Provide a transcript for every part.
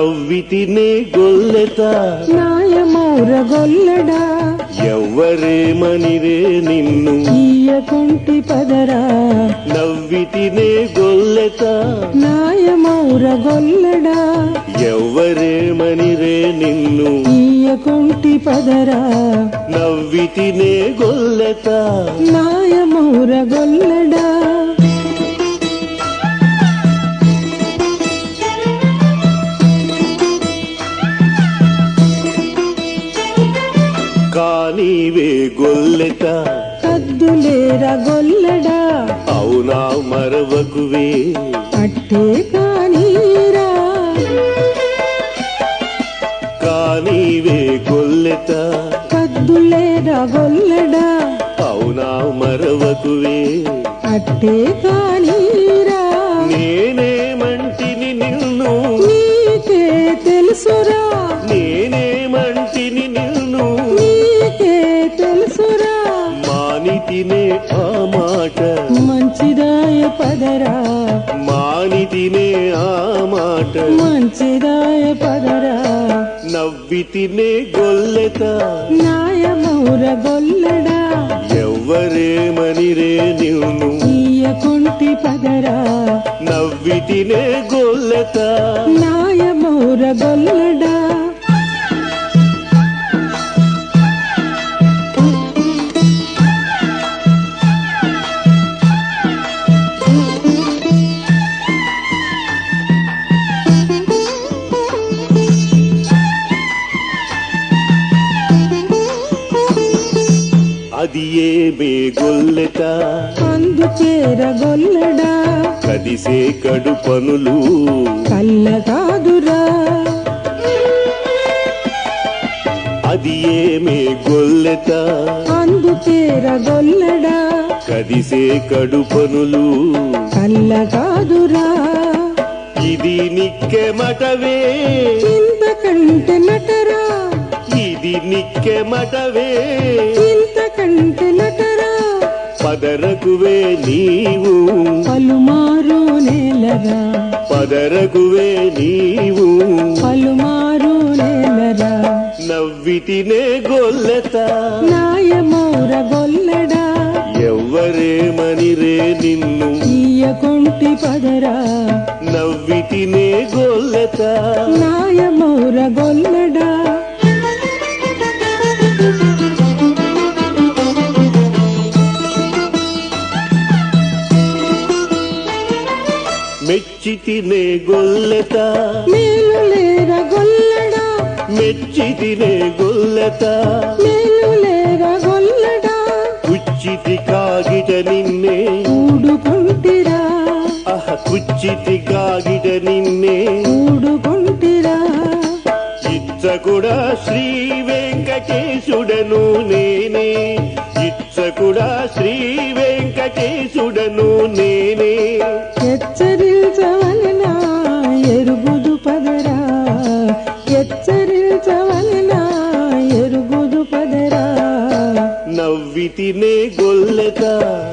నవ్వితినే గొల్లెత నాయమౌర గొల్లడా ఎవ్వరేమనిరే నిన్ను. ఈయకుంటి పదరా. నవ్వితినే గొల్లెత నాయమౌర గొల్లడా ఎవ్వరేమనిరే నిన్ను. ఈయకుంటి పదరా. నవ్వితినే గొల్లెత నాయమౌర కానీవే గొల్లెత కద్దులేర గొల్లడా. అవునా మరవకువే. అట్టే కానీరా. కానీవే గొల్లెత కద్దులేర గొల్లడా. అవునా మరవకువే. అట్టే కానీరా. నేనేమంటిని నిన్ను? నీకే తెలుసురా. పదరా. మానితినే ఆ మాట. మంచిదాయ పదరా. నవ్వితినే గొల్లెత. నాయమౌర గొల్లడా. ఎవ్వరేమనిరే నిన్ను. ఈయకుంటి పదరా. నవ్వితినే గొల్లెత. నాయమౌర గొల్లడా. అది ఏమే గొల్లెత అందుచేర గొల్లడా కదిసే కడు పనులు. కల్ల కాదురా అది ఏమే గొల్లెత అందుచేర గొల్లడా కదిసే కడు పనులు. కల్ల కాదురా ఇది నిక్కెమటవే ఇది నిక్కెమటవే ఇంతకంటే నటరా. పదరకువే నీవు. పలుమారు నేలరా. పదరకువే నీవు. పలుమారు నేలరా. నవ్వితినే గొల్లెత. నాయమౌర గొల్లడా. ఎవ్వరేమనిరే నిన్ను. ఈయకుంటి పదరా. నవ్వితినే గొల్లెత. నాయమౌర గొల్లడా. మెచ్చితినే గొల్లెత. మేలులేర గొల్లడా. మెచ్చితినే గొల్లెత. మేలులేర గొల్లడా. కుచ్చితి కాగిట నిన్నే. ఊడుకుంటిరా. అహ కుచ్చితి కాగిట నిన్నే. ఊడుకుంటిరా. ఇచ్చకుడా శ్రీ వెంకటేశుడను నేనే. ఇచ్చకుడా శ్రీ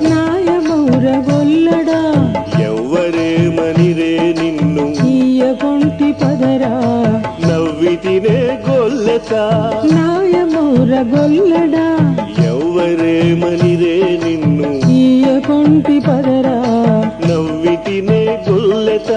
నాయమౌరగొల్లడా. ఎవ్వరేమనిరే నిన్ను ఈయగొంటి పదరా. నవ్వితినే గొల్లత. నాయమౌరగొల్లడా. ఎవ్వరేమనిరే నిన్ను ఈయగొంటి పదరా. నవ్వితినే గొల్లత.